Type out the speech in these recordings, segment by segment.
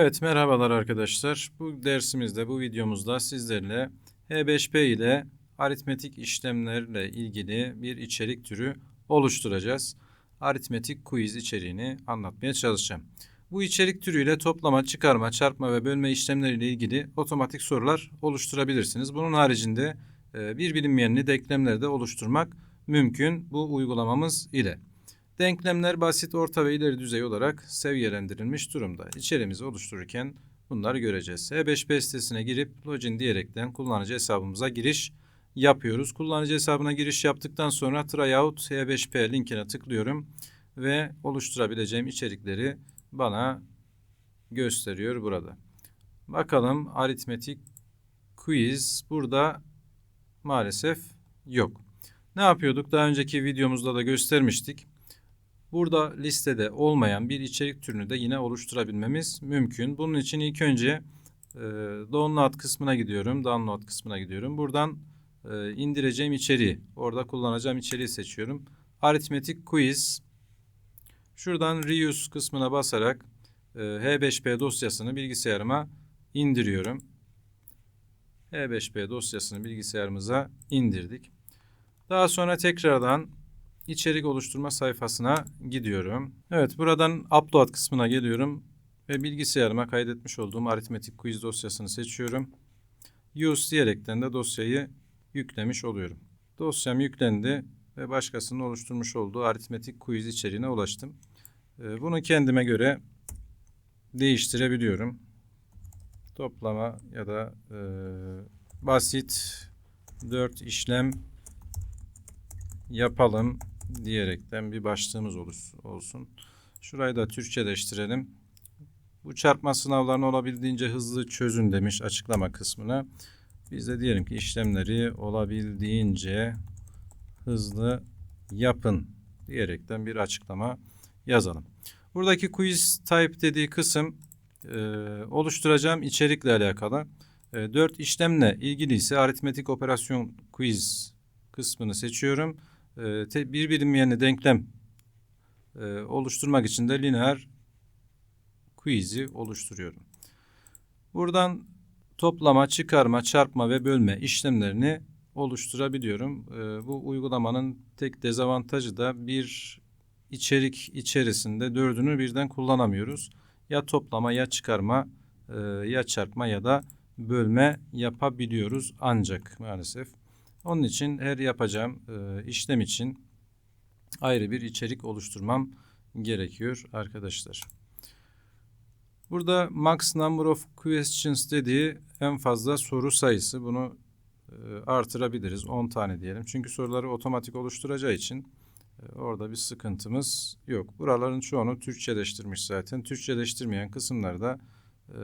Evet merhabalar arkadaşlar. Bu dersimizde, bu videomuzda sizlerle H5P ile aritmetik işlemlerle ilgili bir içerik türü oluşturacağız. Aritmetik quiz içeriğini anlatmaya çalışacağım. Bu içerik türüyle toplama, çıkarma, çarpma ve bölme işlemleriyle ilgili otomatik sorular oluşturabilirsiniz. Bunun haricinde e, bir bilinmeyenli denklemleri de oluşturmak mümkün bu uygulamamız ile. Denklemler basit, orta ve ileri düzey olarak seviyelendirilmiş durumda. İçerimizi oluştururken bunları göreceğiz. E5P sitesine girip login diyerekten kullanıcı hesabımıza giriş yapıyoruz. Kullanıcı hesabına giriş yaptıktan sonra tryout E5P linkine tıklıyorum ve oluşturabileceğim içerikleri bana gösteriyor burada. Bakalım aritmetik quiz burada maalesef yok. Ne yapıyorduk? Daha önceki videomuzda da göstermiştik. Burada listede olmayan bir içerik türünü de yine oluşturabilmemiz mümkün. Bunun için ilk önce e, download kısmına gidiyorum. Download kısmına gidiyorum. Buradan e, indireceğim içeriği, orada kullanacağım içeriği seçiyorum. Aritmetik quiz. Şuradan reuse kısmına basarak e, H5P dosyasını bilgisayarıma indiriyorum. H5P dosyasını bilgisayarımıza indirdik. Daha sonra tekrardan içerik oluşturma sayfasına gidiyorum. Evet buradan upload kısmına geliyorum ve bilgisayarıma kaydetmiş olduğum aritmetik quiz dosyasını seçiyorum. Use diyerekten de dosyayı yüklemiş oluyorum. Dosyam yüklendi ve başkasının oluşturmuş olduğu aritmetik quiz içeriğine ulaştım. Ee, bunu kendime göre değiştirebiliyorum. Toplama ya da e, basit 4 işlem yapalım diyerekten bir başlığımız olsun. Şurayı da Türkçeleştirelim. Bu çarpma sınavlarını olabildiğince hızlı çözün demiş açıklama kısmına. Biz de diyelim ki işlemleri olabildiğince hızlı yapın diyerekten bir açıklama yazalım. Buradaki quiz type dediği kısım e, oluşturacağım içerikle alakalı. E, 4 işlemle ilgili ise aritmetik operasyon quiz kısmını seçiyorum. E, bir bilinmeyenli denklem e, oluşturmak için de lineer quiz'i oluşturuyorum. Buradan toplama, çıkarma, çarpma ve bölme işlemlerini oluşturabiliyorum. E, bu uygulamanın tek dezavantajı da bir içerik içerisinde dördünü birden kullanamıyoruz. Ya toplama ya çıkarma ya çarpma ya da bölme yapabiliyoruz ancak maalesef. Onun için her yapacağım e, işlem için ayrı bir içerik oluşturmam gerekiyor arkadaşlar. Burada max number of questions dediği en fazla soru sayısı. Bunu e, artırabiliriz. 10 tane diyelim. Çünkü soruları otomatik oluşturacağı için e, orada bir sıkıntımız yok. Buraların çoğunu Türkçeleştirmiş zaten. Türkçeleştirmeyen kısımlarda e,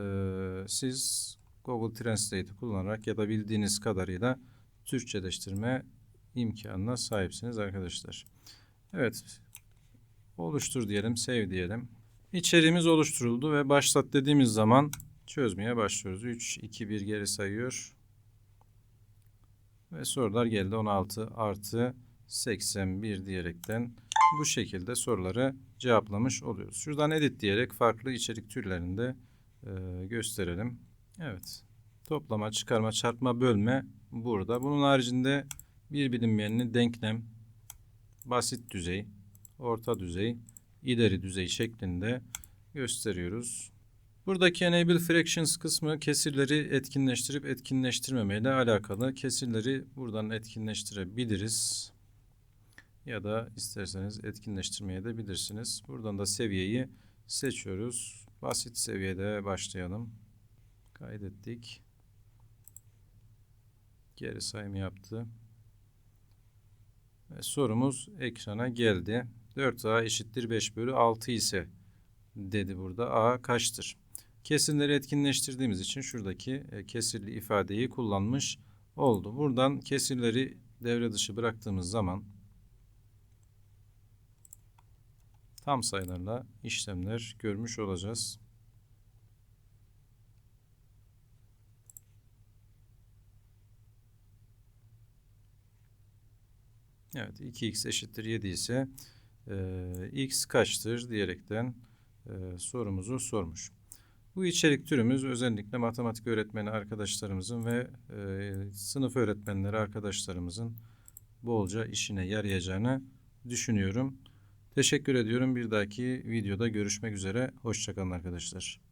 siz Google Translate'i kullanarak ya da bildiğiniz kadarıyla Türkçeleştirme imkanına sahipsiniz arkadaşlar. Evet. Oluştur diyelim, save diyelim. İçeriğimiz oluşturuldu ve başlat dediğimiz zaman çözmeye başlıyoruz. 3, 2, 1 geri sayıyor. Ve sorular geldi 16 artı 81 diyerekten bu şekilde soruları cevaplamış oluyoruz. Şuradan edit diyerek farklı içerik türlerini de e, gösterelim. Evet. Toplama, çıkarma, çarpma, bölme burada. Bunun haricinde bir bilinmeyenli denklem, basit düzey, orta düzey, ileri düzey şeklinde gösteriyoruz. Buradaki enable fractions kısmı kesirleri etkinleştirip etkinleştirmeme ile alakalı. Kesirleri buradan etkinleştirebiliriz. Ya da isterseniz etkinleştirmeye de bilirsiniz. Buradan da seviyeyi seçiyoruz. Basit seviyede başlayalım. Kaydettik geri sayım yaptı. Ve sorumuz ekrana geldi. 4a eşittir 5 bölü 6 ise dedi burada. a kaçtır? Kesimleri etkinleştirdiğimiz için şuradaki e, kesirli ifadeyi kullanmış oldu. Buradan kesirleri devre dışı bıraktığımız zaman tam sayılarla işlemler görmüş olacağız. Evet 2x eşittir 7 ise e, x kaçtır diyerekten e, sorumuzu sormuş. Bu içerik türümüz özellikle matematik öğretmeni arkadaşlarımızın ve e, sınıf öğretmenleri arkadaşlarımızın bolca işine yarayacağını düşünüyorum. Teşekkür ediyorum. Bir dahaki videoda görüşmek üzere. Hoşçakalın arkadaşlar.